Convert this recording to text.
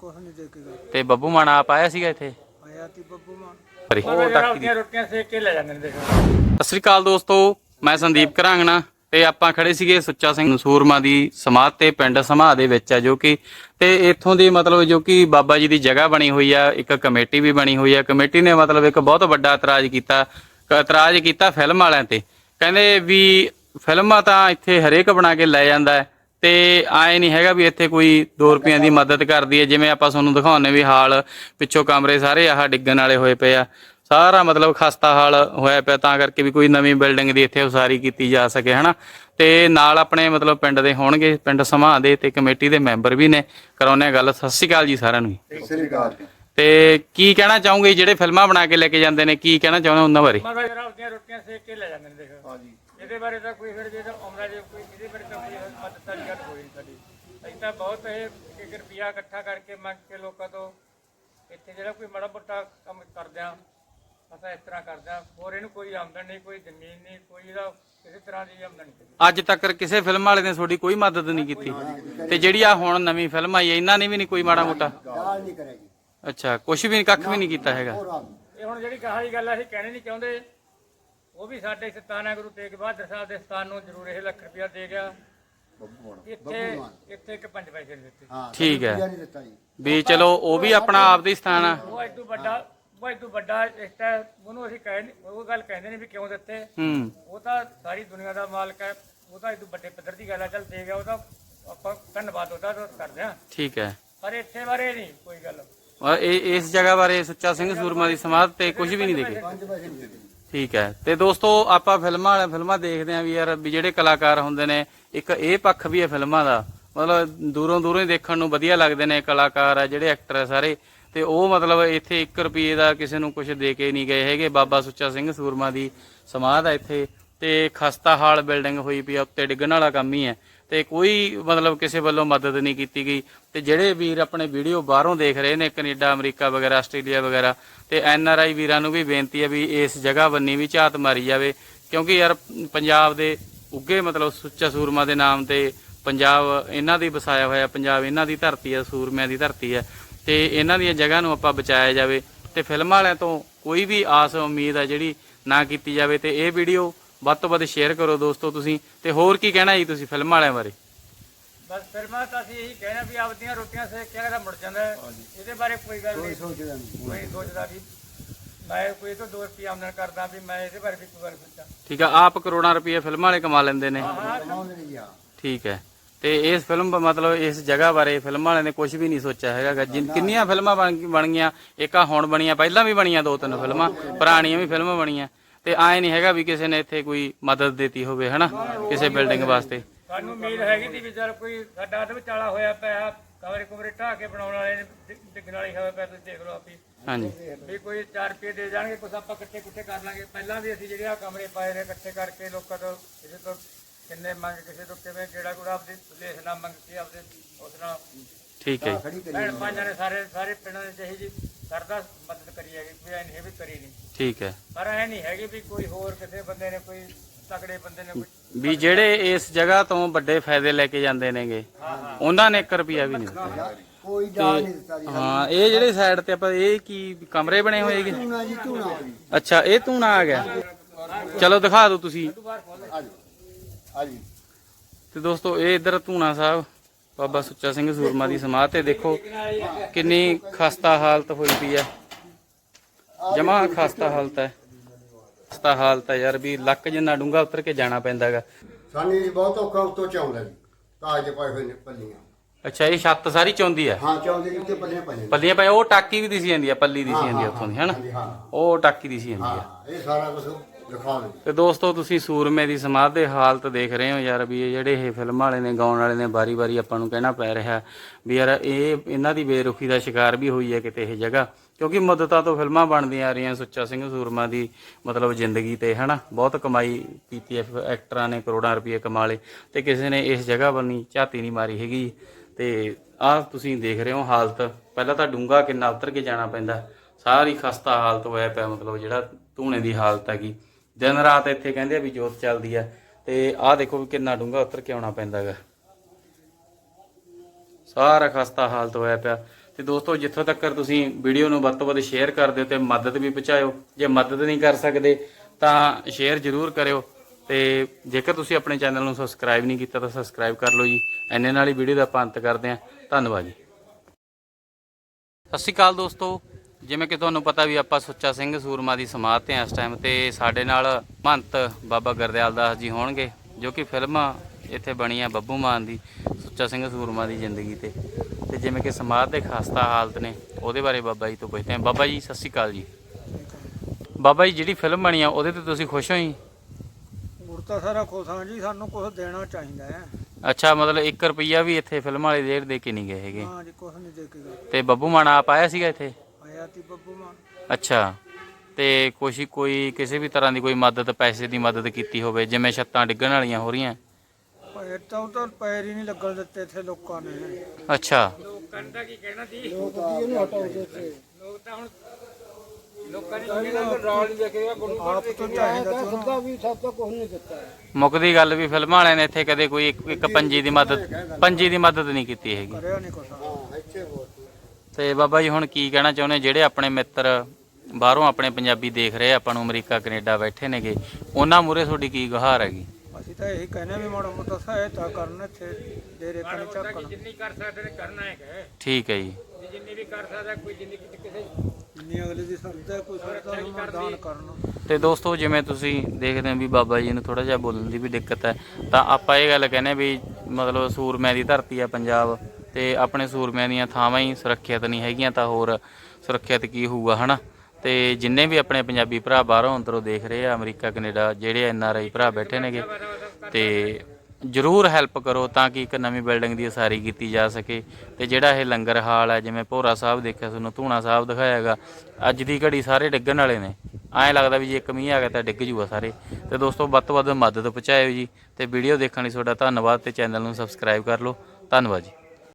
ਕੁਛ ਨਹੀਂ ਤੇ ਬੱਬੂ ਮਾਨ ਆਪ ਆਇਆ ਸੀਗਾ ਇੱਥੇ? ਆਇਆ ਤੀ ਬੱਬੂ ਮਾਨ। ਸਰੀ ਉਹ ਟੱਕੀ ਦੀਆਂ ਰੋਟੀਆਂ ਸੇਕ ਕੇ ਲੈ ਜਾਂਦੇ ਨੇ ਦੇਖੋ। ਸਤਿ ਸ੍ਰੀ ਅਕਾਲ ਦੋਸਤੋ ਮੈਂ ਸੰਦੀਪ ਘਰਾਂਗਣਾ ਤੇ ਆਪਾਂ ਖੜੇ ਸੀਗੇ ਸੁੱਚਾ ਸਿੰਘ ਸੂਰਮਾ ਦੀ ਸਮਾਧ ਤੇ ਪਿੰਡ ਸਮਾ ਦੇ ਵਿੱਚ ਆ ਜੋ ਕਿ ਤੇ ਇੱਥੋਂ ਦੀ ਮਤਲਬ ਜੋ ਕਿ ਬਾਬਾ ਜੀ ਦੀ ਜਗ੍ਹਾ ਬਣੀ ਹੋਈ ਆ ਇੱਕ ਕਮੇਟੀ ਵੀ ਬਣੀ ਹੋਈ ਆ। ਕਮੇਟੀ ਨੇ ਮਤਲਬ ਇੱਕ ਬਹੁਤ ਵੱਡਾ ਇਤਰਾਜ਼ ਕੀਤਾ ਇਤਰਾਜ਼ ਕੀਤਾ ਫਿਲਮ ਵਾਲਿਆਂ ਤੇ। ਕਹਿੰਦੇ ਵੀ ਫਿਲਮਾਂ ਤਾਂ ਇੱਥੇ ਹਰੇਕ ਬਣਾ ਕੇ ਲੈ ਜਾਂਦਾ ਹੈ। ਤੇ ਆਏ ਨਹੀਂ ਹੈਗਾ ਵੀ ਇੱਥੇ ਕੋਈ 2 ਰੁਪਈਆਂ ਦੀ ਮਦਦ ਕਰਦੀ ਹੈ। ਜਿਵੇਂ ਆਪਾਂ ਤੁਹਾਨੂੰ ਦਿਖਾਉਂਦੇ ਵੀ ਹਾਲ ਪਿੱਛੋਂ ਕਮਰੇ ਸਾਰੇ ਆਹ ਡਿੱਗਣ ਵਾਲੇ ਹੋਏ ਪਏ ਆ। ਸਾਰਾ ਮਤਲਬ ਖਸਤਾ ਹਾਲ ਹੋਇਆ ਪਿਆ ਤਾਂ ਕਰਕੇ ਵੀ ਕੋਈ ਨਵੀਂ ਬਿਲਡਿੰਗ ਦੀ ਇੱਥੇ ਉਸਾਰੀ ਕੀਤੀ ਜਾ ਸਕੇ ਹਨਾ? ਤੇ ਨਾਲ ਆਪਣੇ ਮਤਲਬ ਪਿੰਡ ਦੇ ਹੋਣਗੇ ਪਿੰਡ ਸਮਾ ਦੇ ਤੇ ਕਮੇਟੀ ਦੇ ਮੈਂਬਰ ਵੀ ਨੇ। ਕਰਾਉਨੇ ਗੱਲ। ਸਤਿ ਸ਼੍ਰੀ ਅਕਾਲ ਜੀ ਸਾਰਿਆਂ ਨੂੰ। ਸ੍ਰੀ ਅਕਾਲ ਤੇ ਕੀ ਕਹਿਣਾ ਚਾਹੋਗੇ ਜਿਹੜੇ ਫਿਲਮਾਂ ਬਣਾ ਕੇ ਲੈ ਕੇ ਜਾਂਦੇ ਨੇ ਕੀ ਕਹਿਣਾ ਚਾਹੁੰਦੇ ਉਹਨਾਂ ਬਾਰੇ? ਮੈਂ ਜਰਾ ਉਹਦੀਆਂ ਰੋਟੀਆਂ ਸੇਕ ਕੇ ਲੈ ਜਾਂਦੇ ਨੇ ਦੇਖੋ। ਹਾਂਜੀ। ਇਹਦੇ ਬਾਰੇ ਤਾਂ ਕੋਈ ਫਿਰ ਜੇ ਤਾਂ ਆਉਂਦਾ ਜੇ ਕੋਈ ਇਹਦੇ ਬਾਰੇ ਤਾਂ ਕੋਈ ਮਦਦ ਵਾਲੀ ਗੱਲ ਹੋਈ ਨਹੀਂ ਸਾਡੀ। ਅਸੀਂ ਤਾਂ ਬਹੁਤ ਇਹ ਇੱਕ ਰੁਪਿਆ ਇਕੱਠਾ ਕਰਕੇ ਮੰਗ ਕੇ ਲੋਕਾਂ ਤੋਂ ਇੱਥੇ ਜਿਹੜਾ ਕੋਈ ਮਾੜਾ ਮੋਟਾ ਕੰਮ ਕਰਦੇ ਆ ਅਸਾਂ ਇਸ ਤਰ੍ਹਾਂ ਕਰਦੇ ਆ ਹੋਰ ਇਹਨੂੰ ਕੋਈ ਆਮਦਨ ਨਹੀਂ ਕੋਈ ਜ਼ਮੀਨ ਨਹੀਂ ਕੋਈ ਇਹਦਾ ਕਿਸੇ ਤਰ੍ਹਾਂ ਦੀ ਆਮਦਨ ਨਹੀਂ ਅੱਜ ਤੱਕ ਕਿਸੇ ਫਿਲਮ ਵਾਲੇ ਨੇ ਤੁਹਾਡੀ ਕੋਈ ਮਦਦ ਨਹੀਂ ਕੀਤੀ। ਤੇ ਜਿਹੜੀ ਆ ਹੁਣ ਨਵੀਂ ਫਿਲਮ ਆਈ ਹੈ ਇਹਨਾਂ ਨੇ ਵੀ ਨਹੀਂ ਕੋਈ ਮਾੜਾ ਮੋਟਾ? ਗਾਲ ਨਹੀਂ ਕਰੇਗੀ ਅੱਛਾ ਕੁਝ ਵੀ ਨਹੀਂ ਕੱਖ ਵੀ ਨਹੀਂ ਕੀਤਾ ਹੈਗਾ। ਇਹ ਹੁਣ ਜਿਹੜੀ ਕਹਾਣੀ ਗੱਲ ਆ, ਅਸੀਂ ਕਹਿਣੀ ਨਹੀਂ ਚਾਹੁੰਦੇ। ਉਹ ਵੀ ਸਾਡੇ ਸਤਾਨ ਹੈ ਗੁਰੂ ਤੇਗ ਬਹਾਦਰ ਸਾਹਿਬ ਦੇ ਸਥਾਨ ਨੂੰ ਜ਼ਰੂਰ ਇਹ ਲੱਖ ਰੁਪਇਆ ਦੇ ਗਿਆ। ਬੱਬੂ ਮਾਨ। ਇੱਥੇ ਇੱਥੇ ਇੱਕ ਪੰਜ ਪੈਸੇ ਨਹੀਂ ਦਿੱਤੇ। ਹਾਂ ਠੀਕ ਹੈ। ਰੁਪਈਆ ਨਹੀਂ ਦਿੱਤਾ ਜੀ। ਵੀ ਚਲੋ ਉਹ ਵੀ ਆਪਣਾ ਆਪਦਾ ਸਥਾਨ ਆ। ਉਹ ਐਡੂ ਵੱਡਾ ਉਹ ਐਡੂ ਵੱਡਾ ਇਸ ਤਾਂ ਉਹਨੂੰ ਅਸੀਂ ਕਹਿ ਨਹੀਂ ਉਹ ਗੱਲ ਕਹਿੰਦੇ ਨੇ ਵੀ ਕਿਉਂ ਦਿੱਤੇ। ਹੂੰ। ਉਹ ਤਾਂ ਸਾਰੀ ਦੁਨੀਆ ਦਾ ਮਾਲਕ ਹੈ। ਉਹ ਤਾਂ ਐਡੂ ਵੱਡੇ ਪੱਧਰ ਦੀ ਗੱਲ ਆ। ਚੱਲ ਦੇ ਗਿਆ ਉਹ ਤਾਂ ਆਪਾਂ ਧੰਨਵਾਦ ਉਹਦਾ ਕਰਦੇ ਆ ਠੀਕ ਹੈ। ਪਰ ਇੱਥੇ ਬਾਰੇ ਨਹੀਂ ਕੋਈ ਗੱਲ। ਔਰ ਇਹ ਇਸ ਜਗ੍ਹਾ ਬਾਰੇ ਸੁੱਚਾ ਸਿੰਘ ਸੂਰਮਾ ਦੀ ਸਮਾਧ ਤੇ ਕੁਝ ਵੀ ਨਹੀਂ ਦੇਖੇ। ਪੰਜ ਪੈਸੇ ਨਹੀਂ ਦਿੱਤੇ। ਠੀਕ ਹੈ। ਤੇ ਦੋਸਤੋ, ਆਪਾਂ ਫਿਲਮਾਂ ਵਾਲੇ ਫਿਲਮਾਂ ਦੇਖਦੇ ਆਂ ਵੀ ਯਾਰ ਵੀ ਜਿਹੜੇ ਕਲਾਕਾਰ ਹੁੰਦੇ ਨੇ, ਇੱਕ ਇਹ ਪੱਖ ਵੀ ਹੈ ਫਿਲਮਾਂ ਦਾ। ਮਤਲਬ ਦੂਰੋਂ ਦੂਰੋਂ ਹੀ ਦੇਖਣ ਨੂੰ ਵਧੀਆ ਲੱਗਦੇ ਨੇ ਕਲਾਕਾਰ ਆ, ਜਿਹੜੇ ਐਕਟਰ ਆ ਸਾਰੇ। ਤੇ ਉਹ ਮਤਲਬ ਇੱਥੇ 1 ਰੁਪਏ ਦਾ ਕਿਸੇ ਨੂੰ ਕੁਝ ਦੇ ਕੇ ਨਹੀਂ ਗਏ ਹੈਗੇ। ਬਾਬਾ ਸੁੱਚਾ ਸਿੰਘ ਸੂਰਮਾ ਦੀ ਸਮਾਧ ਆ ਇੱਥੇ। ਤੇ ਖਸਤਾ ਹਾਲ ਬਿਲਡਿੰਗ ਹੋਈ ਪਈ ਆ, ਉੱਤੇ ਡਿੱਗਣ ਵਾਲਾ ਕੰਮ ਹੀ ਹੈ। ਤੇ ਕੋਈ ਮਤਲਬ ਕਿਸੇ ਵੱਲੋਂ ਮਦਦ ਨਹੀਂ ਕੀਤੀ ਗਈ। ਤੇ ਜਿਹੜੇ ਵੀਰ ਆਪਣੇ ਵੀਡੀਓ ਬਾਹਰੋਂ ਦੇਖ ਰਹੇ ਨੇ, ਕੈਨੇਡਾ, ਅਮਰੀਕਾ ਵਗੈਰਾ, ਆਸਟ੍ਰੇਲੀਆ ਵਗੈਰਾ, ਤੇ ਐਨ ਆਰ ਆਈ ਵੀਰਾਂ ਨੂੰ ਵੀ ਬੇਨਤੀ ਹੈ ਵੀ ਇਸ ਜਗ੍ਹਾ ਬੰਨੀ ਵੀ ਝਾਤ ਮਾਰੀ ਜਾਵੇ। ਕਿਉਂਕਿ ਯਾਰ, ਪੰਜਾਬ ਦੇ ਉੱਗੇ ਮਤਲਬ ਸੁੱਚਾ ਸੂਰਮਾ ਦੇ ਨਾਮ ਤੇ ਪੰਜਾਬ ਇਹਨਾਂ ਦੀ ਵਸਾਇਆ ਹੋਇਆ, ਪੰਜਾਬ ਇਹਨਾਂ ਦੀ ਧਰਤੀ ਹੈ, ਸੂਰਮਿਆਂ ਦੀ ਧਰਤੀ ਹੈ। ਤੇ ਇਹਨਾਂ ਦੀਆਂ ਜਗ੍ਹਾ ਨੂੰ ਆਪਾਂ ਬਚਾਇਆ ਜਾਵੇ। ਤੇ ਫਿਲਮਾਂ ਵਾਲਿਆਂ ਤੋਂ ਕੋਈ ਵੀ ਆਸ, ਉਮੀਦ ਆ ਜਿਹੜੀ ਨਾ ਕੀਤੀ ਜਾਵੇ। ਤੇ ਇਹ ਵੀਡੀਓ ਵੱਧ ਤੋਂ ਵੱਧ ਸ਼ੇਅਰ ਕਰੋ ਦੋਸਤੋ ਤੁਸੀਂ। ਤੇ ਹੋਰ ਕੀ ਕਹਿਣਾ ਜੀ ਤੁਸੀਂ ਫਿਲਮਾਂ ਵਾਲਿਆਂ ਬਾਰੇ? ਬਸ ਫਿਰ ਮੈਂ ਤਾਂ ਅਸੀਂ ਇਹੀ ਕਹਿਣਾ ਵੀ ਆਪਦੀਆਂ ਰੋਟੀਆਂ ਸੇ ਕਿਹੜਾ ਦਾ ਮੁੜ ਜਾਂਦਾ। ਹੈ। ਇਹਦੇ ਬਾਰੇ ਕੋਈ ਗੱਲ ਨਹੀਂ। ਸੋਚਦਾ ਨਹੀਂ। ਕੋਈ ਸੋਚਦਾ ਵੀ ਮੈਂ ਕੋਈ ਤੋਂ 2 ਰੁਪਏ ਆਮਦਨ ਕਰਦਾ ਵੀ ਮੈਂ ਇਹਦੇ ਬਾਰੇ ਵੀ ਕੋਈ ਗੱਲ ਸੋਚਾਂ। ਠੀਕ ਆ ਆਪ ਕਰੋੜਾਂ ਰੁਪਏ ਫਿਲਮਾਂ ਵਾਲੇ ਕਮਾ ਲੈਂਦੇ ਨੇ। ਨਹੀਂ ਠੀਕ ਹੈ। ਤੇ ਇਸ ਫਿਲਮ ਬ- ਮਤਲਬ ਇਸ ਜਗ੍ਹਾ ਬਾਰੇ ਫਿਲਮ ਵਾਲਿਆਂ ਨੇ ਕੁਝ ਵੀ ਨਹੀਂ ਸੋਚਿਆ ਹੈਗਾ ਗਾ। ਜਿਨ- ਕਿੰਨੀਆਂ ਫਿਲਮਾਂ ਬਣ ਬਣ ਗਈਆਂ ਇੱਕ ਆ ਹੁਣ ਬਣੀਆਂ ਪਹਿਲਾਂ ਵੀ ਬਣੀਆਂ ਦੋ ਤਿੰਨ ਫਿਲਮਾਂ ਪੁਰਾਣੀਆਂ ਵੀ ਫਿਲਮਾਂ ਬਣੀਆਂ। ਤੇ ਆਏ ਨਹੀਂ ਹੈਗਾ ਵੀ ਕਿਸੇ ਨੇ ਇੱਥੇ ਕੋਈ ਮਦਦ ਦਿੱਤੀ ਹੋਵੇ ਹਨਾ? ਕਿਸੇ ਬਿਲਡਿੰਗ ਵਾਸਤੇ। ਸਾਨੂੰ ਉਮੀਦ ਹੈਗੀ ਸੀ ਵੀ ਕੋਈ ਸਾਡਾ ਅੱਧ ਵਿਚਾਲਾ ਹੋਇਆ ਪਿਆ ਕਮਰੇ ਕੁਮਰੇ ਢਾਹ ਕੇ ਬਣਾਉਣ ਵਾਲੇ ਨੇ ਡਿੱਗਣ ਵਾਲੀ ਹੋਇਆ ਪਿਆ ਤੁਸੀਂ ਦੇਖ ਲਓ ਆਪੀ। ਹਾਂਜੀ। ਵੀ ਕੋਈ 4 ਰੁਪਏ ਦੇ ਜਾਣਗੇ ਕੁਛ ਆਪਾਂ ਇਕੱਠੇ ਕੁੱਠੇ ਕਰ ਲਾਂਗੇ। ਪਹਿਲਾਂ ਵੀ ਅਸੀਂ ਜਿਹੜੇ ਆ ਕਮਰੇ ਪਾਏ ਨੇ ਇਕੱਠੇ ਕਰਕੇ ਲੋਕਾਂ ਤੋਂ ਕਿਸੇ ਤੋਂ ਕਿੰਨੇ ਮੰਗ ਕਿਸੇ ਤੋਂ ਕਿਵੇਂ ਕਿਹੜਾ ਕੋੜਾ ਆਪਦੇ ਲੇਖ ਨਾ ਮੰਗ ਕੇ ਆਪਦੇ ਉਸ ਨਾਲ ਠੀਕ ਹੈ ਜੀ। ਭੈਣ ਭਾਈਆਂ ਨੇ ਸਾਰੇ ਸਾਰੇ ਪਿੰਡਾਂ ਦੇ ਚਾਹੀ ਜੀ ਸਰਦਾ ਮਦਦ ਕਰੀ ਹੈਗੀ ਕੋਈ ਐ ਨਹੀਂ ਵੀ ਕਰੀ ਨਹੀਂ ਠੀਕ ਹੈ। ਪਰ ਐ ਨਹੀਂ ਹੈਗੀ ਵੀ ਕੋਈ ਹੋਰ ਕਿਸੇ ਬੰਦੇ ਨੇ ਕੋਈ ਤਕੜੇ ਬੰਦੇ ਨੇ ਕੋਈ ਵੀ ਜਿਹੜੇ ਇਸ ਜਗ੍ਹਾ ਤੋਂ ਵੱਡੇ ਫਾਇਦੇ ਲੈ ਕੇ ਜਾਂਦੇ ਨੇਗੇ ਉਹਨਾਂ ਨੇ 1 ਰੁਪਿਆ ਵੀ ਨਹੀਂ ਦਿੱਤਾ। ਕੋਈ ਜਾਲ ਨਹੀਂ ਦਿੱਤਾ ਜੀ ਹਾਂ ਇਹ ਜਿਹੜੇ ਸਾਈਡ ਤੇ ਆਪਾਂ ਇਹ ਕੀ ਕਮਰੇ ਬਣੇ ਹੋਏ ਹੈਗੇ? ਧੂਣਾ ਜੀ ਧੂਣਾ। ਅੱਛਾ ਇਹ ਧੂਣਾ ਆ ਗਿਆ। ਚਲੋ ਦਿਖਾ ਦਿਓ ਤੁਸੀਂ। ਆ ਜੀ ਆ ਜੀ ਤੇ ਦੋਸਤੋ ਇਹ ਇਧਰ ਧੂਣਾ ਸਾਹਿਬ। ਬਾਬਾ ਸੁੱਚਾ ਸਿੰਘ ਸੂਰਮਾ ਦੀ ਸਮਾਧ ਤੇ ਦੇਖੋ ਕਿੰਨੀ ਖਸਤਾ ਹਾਲਤ ਹੋਈ ਪਈ ਹੈ। ਜਮਾ ਖਸਤਾ ਹਾਲਤ ਹੈ। ਖਸਤਾ ਹਾਲਤ ਹੈ ਯਾਰ ਵੀ ਲੱਕ ਜਿੰਨਾ ਡੂੰਗਾ ਉਤਰ ਕੇ ਜਾਣਾ ਪੈਂਦਾਗਾ ਸਾਨੂੰ ਜੀ ਬਹੁਤ ਔਖਾ ਉੱਤੋਂ ਚਾਉਂਦਾ ਜੀ ਤਾਜ ਪਾਏ ਹੋਏ ਨੇ ਪੱਲੀਆਂ। ਅੱਛਾ ਇਹ ਛੱਤ ਸਾਰੀ ਚੌਂਦੀ ਹੈ? ਹਾਂ ਚਾਉਂਦੇ ਜੀ ਉੱਤੇ ਪੱਲੀਆਂ ਪਾਈਆਂ ਨੇ। ਪੱਲੀਆਂ ਪਏ ਉਹ ਟਾਕੀ ਵੀ ਦਿਸੀ ਜਾਂਦੀ ਹੈ ਪੱਲੀ ਦਿਸੀ ਜਾਂਦੀ ਹੈ ਉੱਥੋਂ ਦੀ ਹਨਾ ਹਾਂਜੀ, ਹਾਂ ਉਹ ਟਾਕੀ ਦਿਸੀ ਜਾਂਦੀ ਹੈ। ਹਾਂ ਇਹ ਸਾਰਾ ਕੁਝ ਦਿਖਾ ਦੇ। ਤੇ ਦੋਸਤੋ, ਤੁਸੀਂ ਸੂਰਮੇ ਦੀ ਸਮਾਧ ਦੇ ਹਾਲਤ ਦੇਖ ਰਹੇ ਹੋ ਯਾਰ ਵੀ ਇਹ ਜਿਹੜੇ ਇਹ ਫਿਲਮਾਂ ਵਾਲੇ ਨੇ, ਗਾਉਣ ਵਾਲੇ ਨੇ ਬਾਰੀ-ਬਾਰੀ ਆਪਾਂ ਨੂੰ ਕਹਿਣਾ ਪੈ ਰਿਹਾ ਵੀ ਯਾਰ ਇਹ, ਇਹਨਾਂ ਦੀ ਬੇਰੁਖੀ ਦਾ ਸ਼ਿਕਾਰ ਵੀ ਹੋਈ ਹੈ ਕਿਤੇ ਇਹ ਜਗ੍ਹਾ। ਕਿਉਂਕਿ ਮੁੱਦਤਾਂ ਤੋਂ ਫਿਲਮਾਂ ਬਣਦੀਆਂ ਆ ਰਹੀਆਂ ਸੁੱਚਾ ਸਿੰਘ ਸੂਰਮਾ ਦੀ, ਮਤਲਬ ਜ਼ਿੰਦਗੀ ਤੇ, ਹਨਾ? ਬਹੁਤ ਕਮਾਈ ਕੀਤੀ ਹੈ, ਐਕਟਰਾਂ ਨੇ ਕਰੋੜਾਂ ਰੁਪਏ ਕਮਾ ਲਏ ਤੇ ਕਿਸੇ ਨੇ ਇਸ ਜਗ੍ਹਾ ਬੰਨੀ ਝਾਤੀ ਨਹੀਂ ਮਾਰੀ ਹੈਗੀ। ਤੇ ਆਹ ਤੁਸੀਂ ਦੇਖ ਰਹੇ ਹੋ ਹਾਲਤ। ਪਹਿਲਾਂ ਤਾਂ ਡੂੰਗਾ ਕਿੰਨਾ ਉਤਰ ਕੇ ਜਾਣਾ ਪੈਂਦਾ। ਸਾਰੀ ਖਸਤਾ ਹਾਲਤ ਹੋਇਆ ਪਿਆ, ਮਤਲਬ ਜਿਹੜਾ ਧੂਣੇ ਦੀ ਹਾਲਤ ਹੈਗੀ। ਦਿਨ ਰਾਤ ਇੱਥੇ ਕਹਿੰਦੇ ਆ ਵੀ ਜੋਤ ਚੱਲਦੀ ਆ, ਤੇ ਆਹ ਦੇਖੋ ਵੀ ਕਿੰਨਾ ਡੂੰਗਾ ਉਤਰ ਕੇ ਆਉਣਾ ਪੈਂਦਾਗਾ। ਸਾਰਾ ਖਸਤਾ ਹਾਲਤ ਹੋਇਆ ਪਿਆ। ਤੇ ਦੋਸਤੋ, ਜਿੱਥੋਂ ਤੱਕ ਤੁਸੀਂ ਵੀਡੀਓ ਨੂੰ ਵੱਧ ਤੋਂ ਵੱਧ ਸ਼ੇਅਰ ਕਰ ਦਿਓ ਤੇ ਮਦਦ ਵੀ ਪਹੁੰਚਾਇਓ। ਜੇ ਮਦਦ ਨਹੀਂ ਕਰ ਸਕਦੇ, ਤਾਂ ਸ਼ੇਅਰ ਜ਼ਰੂਰ ਕਰਿਓ। ਤੇ ਜੇਕਰ ਤੁਸੀਂ ਆਪਣੇ ਚੈਨਲ ਨੂੰ ਸਬਸਕ੍ਰਾਈਬ ਨਹੀਂ ਕੀਤਾ, ਤਾਂ ਸਬਸਕ੍ਰਾਈਬ ਕਰ ਲਓ ਜੀ। ਐਨੇ ਨਾਲ ਹੀ ਵੀਡੀਓ ਦਾ ਆਪਾਂ ਅੰਤ ਕਰਦੇ ਹਾਂ। ਧੰਨਵਾਦ ਜੀ। ਸਤਿ ਸ਼੍ਰੀ ਅਕਾਲ ਦੋਸਤੋ। ਜਿਵੇਂ ਕਿ ਤੁਹਾਨੂੰ ਪਤਾ ਵੀ ਆਪਾਂ ਸੁੱਚਾ ਸਿੰਘ ਸੂਰਮਾ ਦੀ ਸਮਾਧ ਤੇ ਹਾਂ ਇਸ ਟਾਈਮ ਤੇ ਸਾਡੇ ਨਾਲ ਮਹੰਤ ਬਾਬਾ ਗੁਰਦਿਆਲ ਦਾਸ ਜੀ ਹੋਣਗੇ ਜੋ ਕਿ ਫਿਲਮ ਇੱਥੇ ਬਣੀ ਆ ਬੱਬੂ ਮਾਨ ਦੀ ਸੁੱਚਾ ਸਿੰਘ ਸੂਰਮਾ ਦੀ ਜ਼ਿੰਦਗੀ ਤੇ। ਤੇ ਜਿਵੇਂ ਕਿ ਸਮਾਧ ਦੇ ਖਸਤਾ ਹਾਲਤ ਨੇ ਉਹਦੇ ਬਾਰੇ ਬਾਬਾ ਜੀ ਤੋਂ ਪੁੱਛਦੇ ਹਾਂ। ਬਾਬਾ ਜੀ ਸਤਿ ਸ਼੍ਰੀ ਅਕਾਲ ਜੀ। ਬਾਬਾ ਜੀ ਜਿਹੜੀ ਫਿਲਮ ਬਣੀ ਆ ਉਹਦੇ ਤੇ ਤੁਸੀਂ ਖੁਸ਼ ਹੋ ਜੀ? ਗੁਰ ਤਾਂ ਸਾਰਾ ਖੁਸ਼ਾਂ ਜੀ ਸਾਨੂੰ ਕੁਝ ਦੇਣਾ ਚਾਹੀਦਾ ਹੈ। ਅੱਛਾ ਮਤਲਬ 1 ਰੁਪਿਆ ਵੀ ਇੱਥੇ ਫਿਲਮ ਵਾਲੇ ਡੇਢ ਦੇ ਕੇ ਨਹੀਂ ਗਏ ਹੈਗੇ? ਹਾਂ ਜੀ ਕੁਝ ਨਹੀਂ ਦੇ ਕੇ ਗਏ। ਤੇ ਬੱਬੂ ਮਾਨ ਆਪ ਆਇਆ ਸੀਗਾ ਇੱਥੇ? ਆਇਆ ਤੀ ਬੱਬੂ ਮਾਨ। ਅੱਛਾ। ਤੇ ਕੋਈ ਕੋਈ ਕਿਸੇ ਵੀ ਤਰ੍ਹਾਂ ਦੀ ਕੋਈ ਮਦਦ ਪੈਸੇ ਦੀ ਮਦਦ ਕੀਤੀ ਹੋਵੇ ਜਿਵੇਂ ਛੱਤਾਂ ਡਿੱਗਣ ਵਾਲੀਆਂ ਹੋ ਰਹੀਆਂ? ਪੈਰ ਤਾਂ ਤਾਂ ਪੈਰ ਹੀ ਨਹੀਂ ਲੱਗਣ ਦਿੱਤੇ ਇੱਥੇ ਲੋਕਾਂ ਨੇ। ਅੱਛਾ। ਲੋਕਾਂ ਦਾ ਕੀ ਕਹਿਣਾ ਸੀ ਲੋਕ ਇਹਨੂੰ ਤੇ ਲੋਕ ਤਾਂ ਹੁਣ ਲੋਕਾਂ ਨੇ ਜਿਹੜਾ ਰੌਲ ਨਹੀਂ ਦੇਖੇਗਾ ਗੁਰੂ ਆਪ ਤੋਂ ਚਾਹੀਦਾ ਸੀ ਉਹਨੂੰ। ਵੀ ਸਭ ਤੋਂ ਕੁਝ ਨਹੀਂ ਦਿੱਤਾ ਮੁੱਕਦੀ ਗੱਲ ਵੀ ਫਿਲਮਾਂ ਵਾਲਿਆਂ ਨੇ ਇੱਥੇ ਕਦੇ ਕੋਈ ਇੱਕ ਇੱਕ ਪੰਜੀ ਦੀ ਮਦਦ ਪੰਜੀ ਦੀ ਮਦਦ ਨਹੀਂ ਕੀਤੀ ਹੈਗੀ। ਕਰਿਆ ਨਹੀਂ ਕੁਛ। ਹਾਂ ਇੱਥੇ ਬਹੁਤ ਤੇ ਬਾਬਾ ਜੀ ਹੁਣ ਕੀ ਕਹਿਣਾ ਚਾਹੁੰਦੇ? ਜਿਹੜੇ ਆਪਣੇ ਮਿੱਤਰ ਬਾਹਰੋਂ ਆਪਣੇ ਪੰਜਾਬੀ ਦੇਖ ਰਹੇ ਆਪਾਂ ਨੂੰ ਅਮਰੀਕਾ ਕੈਨੇਡਾ ਬੈਠੇ ਨੇਗੇ ਉਹਨਾਂ ਮੂਰੇ ਤੁਹਾਡੀ ਕੀ ਗੁਹਾਰ ਹੈਗੀ? ਅਸੀਂ ਤਾਂ ਇਹੀ ਕਹਿੰਦੇ ਵੀ ਮਾੜਾ ਮੋਟਾ ਸਹਾਇਤਾ ਕਰਨ ਇੱਥੇ ਡੇਰੇ ਕਣੀ ਚੱਕਣ ਜਿੰਨੀ ਕਰ ਸਕਦੇ ਨੇ ਕਰਨਾ ਹੈ ਠੀਕ ਹੈ ਜੀ। ਜਿੰਨੀ ਵੀ ਕਰ ਸਕਦਾ ਕੋਈ ਜਿੰਨੀ ਕਿਸੇ ਕਿਸੇ ਜਿੰਨੀ ਅਗਲੇ ਦੀ ਸਰਦਾ ਕੋਈ ਸਰਦਾ ਨੂੰ ਦਾਨ ਕਰਨ। ਤੇ ਦੋਸਤੋ ਜਿਵੇਂ ਤੁਸੀਂ ਦੇਖਦੇ ਹੋ ਵੀ ਬਾਬਾ ਜੀ ਨੂੰ ਥੋੜਾ ਜਿਹਾ ਬੋਲਣ ਦੀ ਵੀ ਦਿੱਕਤ ਹੈ ਤਾਂ ਆਪਾਂ ਇਹ ਗੱਲ ਕਹਿੰਦੇ ਵੀ ਮਤਲਬ ਸੂਰਮਿਆਂ ਦੀ ਧਰਤੀ ਆ ਪੰਜਾਬ। ਤੇ ਆਪਣੇ ਸੂਰਮਿਆਂ ਦੀਆਂ ਥਾਵਾਂ ਹੀ ਸੁਰੱਖਿਅਤ ਨਹੀਂ ਹੈਗੀਆਂ ਤਾਂ ਹੋਰ ਸੁਰੱਖਿਅਤ ਕੀ ਹੋਊਗਾ, ਹਨਾ? ਤੇ ਜਿੰਨੇ ਵੀ ਆਪਣੇ ਪੰਜਾਬੀ ਭਰਾ ਬਾਹਰੋਂ ਅੰਦਰੋਂ ਦੇਖ ਰਹੇ ਆ, ਅਮਰੀਕਾ, ਕੈਨੇਡਾ, ਜਿਹੜੇ ਐਨ ਆਰ ਆਈ ਭਰਾ ਬੈਠੇ ਨੇਗੇ, ਤੇ ਜਰੂਰ ਹੈਲਪ ਕਰੋ ਤਾਂ ਕਿ ਇੱਕ ਨਵੀਂ ਬਿਲਡਿੰਗ ਦੀ ਉਸਾਰੀ ਕੀਤੀ ਜਾ ਸਕੇ। ਤੇ ਜਿਹੜਾ ਇਹ ਲੰਗਰ ਹਾਲ ਹੈ, ਜਿਵੇਂ ਭੋਰਾ ਸਾਹਿਬ ਦੇਖਿਆ, ਤੁਹਾਨੂੰ ਧੂਣਾ ਸਾਹਿਬ ਦਿਖਾਇਆਗਾ, ਅੱਜ ਦੀ ਘੜੀ ਸਾਰੇ ਡਿੱਗਣ ਵਾਲੇ ਨੇ। ਐਂ ਲੱਗਦਾ ਵੀ ਜੇ ਇੱਕ ਮੀਂਹ ਆ ਗਿਆ ਤਾਂ ਡਿੱਗ ਜੂਗਾ ਸਾਰੇ। ਤੇ ਦੋਸਤੋ, ਵੱਧ ਤੋਂ ਵੱਧ ਮਦਦ ਪਹੁੰਚਾਇਓ ਜੀ। ਤੇ ਵੀਡੀਓ ਦੇਖਣ ਲਈ ਤੁਹਾਡਾ ਧੰਨਵਾਦ ਤੇ ਚੈਨਲ ਨੂੰ ਸਬਸਕ੍ਰਾਈਬ ਕਰ ਲਓ। ਧੰਨਵਾਦ ਜੀ।